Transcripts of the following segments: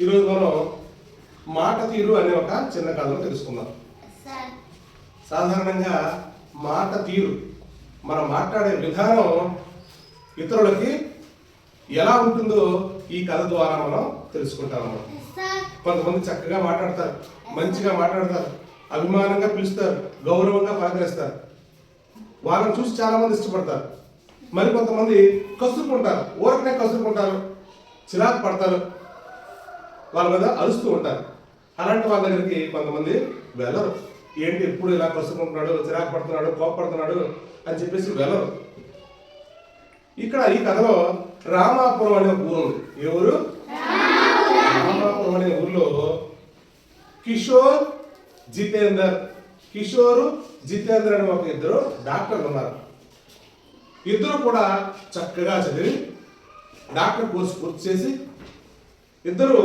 ఈరోజు మనం మాట తీరు అనే ఒక చిన్న కథను తెలుసుకుందాం. సాధారణంగా మాట తీరు మనం మాట్లాడే విధానం ఇతరులకి ఎలా ఉంటుందో ఈ కథ ద్వారా మనం తెలుసుకుంటాం కొంతమంది చక్కగా మాట్లాడతారు మంచిగా మాట్లాడతారు అభిమానంగా పిలుస్తారు గౌరవంగా పలకరిస్తారు. వాళ్ళని చూసి చాలా మంది ఇష్టపడతారు. మరి కొంతమంది కసురుకుంటారు ఊరకనే కసురుకుంటారు చిరాకు పడతారు. వాళ్ళ మీద అరుస్తూ ఉంటారు. అలాంటి వాళ్ళ దగ్గరికి కొంతమంది వెళ్ళరు. ఏంటి ఎప్పుడు ఇలా కసుకుంటున్నాడు చిరాకు పడుతున్నాడు కోపడుతున్నాడు అని చెప్పేసి వెళ్ళరు. ఇక్కడ ఈ కథలో రామాపురం అనే ఊరు ఉంది. ఏ ఊరు? రామాపురం అనే ఊర్లో కిషోర్ జితేందర్. కిషోరు జితేందర్ అనే ఒక ఇద్దరు డాక్టర్లు ఉన్నారు. ఇద్దరు కూడా చక్కగా చదివి డాక్టర్ కోర్సు పూర్తి చేసి ఇద్దరు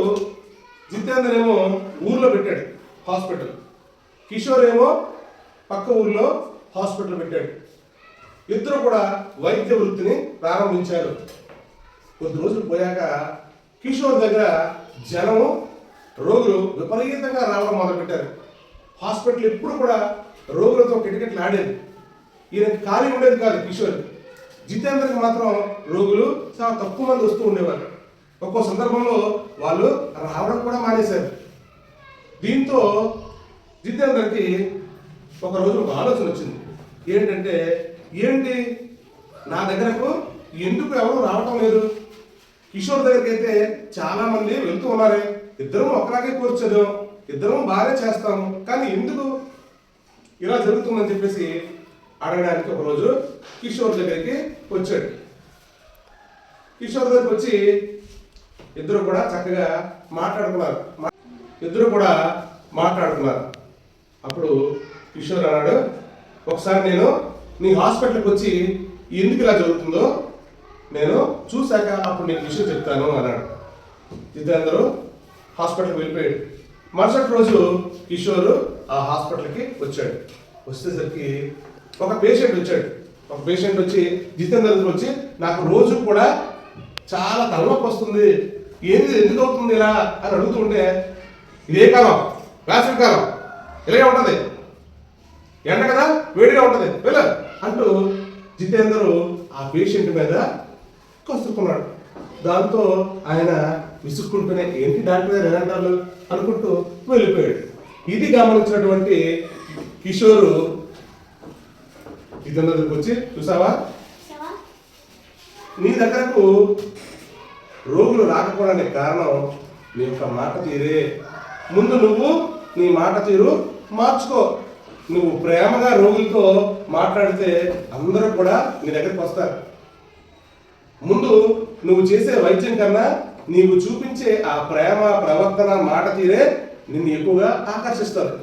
జితేందర్ ఏమో ఊర్లో పెట్టాడు హాస్పిటల్. కిషోర్ ఏమో పక్క ఊర్లో హాస్పిటల్ పెట్టాడు. ఇద్దరు కూడా వైద్య వృత్తిని ప్రారంభించారు. కొద్ది రోజులు పోయాక కిషోర్ దగ్గర జనము రోగులు విపరీతంగా రావడం మొదలుపెట్టారు. హాస్పిటల్ ఎప్పుడు కూడా రోగులతో కిటకిటలు ఆడేది ఈయనకి ఖాళీ ఉండేది కాదు కిషోర్ జితేంద్రకి మాత్రం రోగులు చాలా తక్కువ మంది వస్తూ ఉండేవారు ఒక్కో సందర్భంలో వాళ్ళు రావడం కూడా మానేశారు. దీంతో జితేంద్రకి ఒకరోజు ఒక ఆలోచన వచ్చింది. ఏంటంటే ఏంటి? నా దగ్గరకు ఎందుకు ఎవరు రావటం లేదు? కిషోర్ దగ్గరికి అయితే చాలా మంది వెళ్తూ ఉన్నారే. ఇద్దరం ఒకలాగే కూర్చోదు ఇద్దరం బాగా చేస్తాము కానీ ఎందుకు ఇలా జరుగుతుందని చెప్పేసి అడగడానికి ఒకరోజు కిషోర్ దగ్గరికి వచ్చాడు. కిషోర్ దగ్గరికి వచ్చి ఇద్దరు కూడా చక్కగా మాట్లాడుకున్నారు. ఇద్దరు కూడా మాట్లాడుకున్నారు. అప్పుడు కిషోర్ అన్నాడు ఒకసారి నేను నీ హాస్పిటల్కి వచ్చి ఎందుకు ఇలా జరుగుతుందో నేను చూశాక అప్పుడు నీకు విషయం చెప్తాను అన్నాడు. ఇద్దరందరూ హాస్పిటల్కి వెళ్ళిపోయాడు మరుసటి రోజు కిషోర్ ఆ హాస్పిటల్కి వచ్చాడు. వచ్చేసరికి ఒక పేషెంట్ వచ్చాడు. ఒక పేషెంట్ వచ్చి జితేంద్ర వచ్చి నాకు రోజు కూడా చాలా తలనొప్పి వస్తుంది. ఏంది ఎందుకు అవుతుంది ఇలా అని అడుగుతుంటే ఇదే కాలం వేసవి కాలం ఇలాగే ఉంటది. ఎండ కదా వేడిగా ఉంటది వెళ్ళ అంటూ జితేందర్ ఆ పేషెంట్ మీద కసురుకున్నాడు. దాంతో ఆయన విసుక్కుంటూనే ఏంటి డాక్టర్ గారు అంటారు? అనుకుంటూ వెళ్ళిపోయాడు. ఇది గమనించినటువంటి కిషోరు జితేంద్ర దగ్గరికి వచ్చి చూసావా? నీ దగ్గరకు రోగులు రాకపోవడానికి కారణం నీ యొక్క మాట తీరే. ముందు నువ్వు నీ మాట తీరు మార్చుకో. నువ్వు ప్రేమగా రోగులతో మాట్లాడితే అందరూ కూడా నీ దగ్గరికి వస్తారు. ముందు నువ్వు చేసే వైద్యం కన్నా నీవు చూపించే ఆ ప్రేమ ప్రవర్తన మాట తీరే నిన్ను ఎక్కువగా ఆకర్షిస్తారు.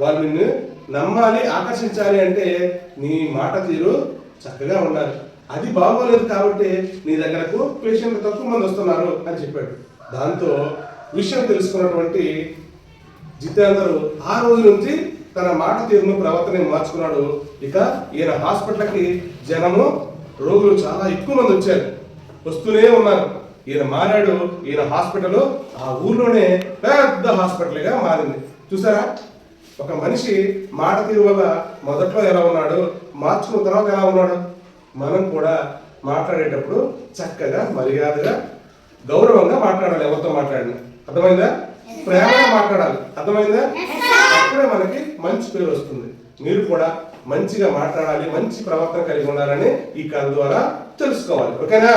వాళ్ళు నిన్ను నమ్మాలి ఆకర్షించాలి అంటే నీ మాట తీరు చక్కగా ఉండాలి. అది బాగోలేదు కాబట్టి నీ దగ్గరకు పేషెంట్లు తక్కువ మంది వస్తున్నారు అని చెప్పాడు. దాంతో విషయం తెలుసుకున్నటువంటి జితేందరు ఆ రోజు నుంచి తన మాట తీరును ప్రవర్తన మార్చుకున్నాడు. ఇక ఈయన హాస్పిటల్కి జనము రోగులు చాలా ఎక్కువ మంది వచ్చారు. వస్తూనే ఉన్నారు. ఈయన మారాడు. ఈయన హాస్పిటల్ ఆ ఊర్లోనే పెద్ద హాస్పిటల్గా మారింది. చూసారా? ఒక మనిషి మాట తీరు వల్ల మొదట్లో ఎలా ఉన్నాడు? మార్చుకున్న తర్వాత ఎలా ఉన్నాడు? మనం కూడా మాట్లాడేటప్పుడు చక్కగా మర్యాదగా గౌరవంగా మాట్లాడాలి ఎవరితో మాట్లాడినా. అర్థమైందా? ప్రేమగా మాట్లాడాలి. అర్థమైందా? అప్పుడే మనకి మంచి పేరు వస్తుంది. మీరు కూడా మంచిగా మాట్లాడాలి మంచి ప్రవర్తన కలిగి ఉండాలని ఈ కథ ద్వారా తెలుసుకోవాలి. ఓకేనా?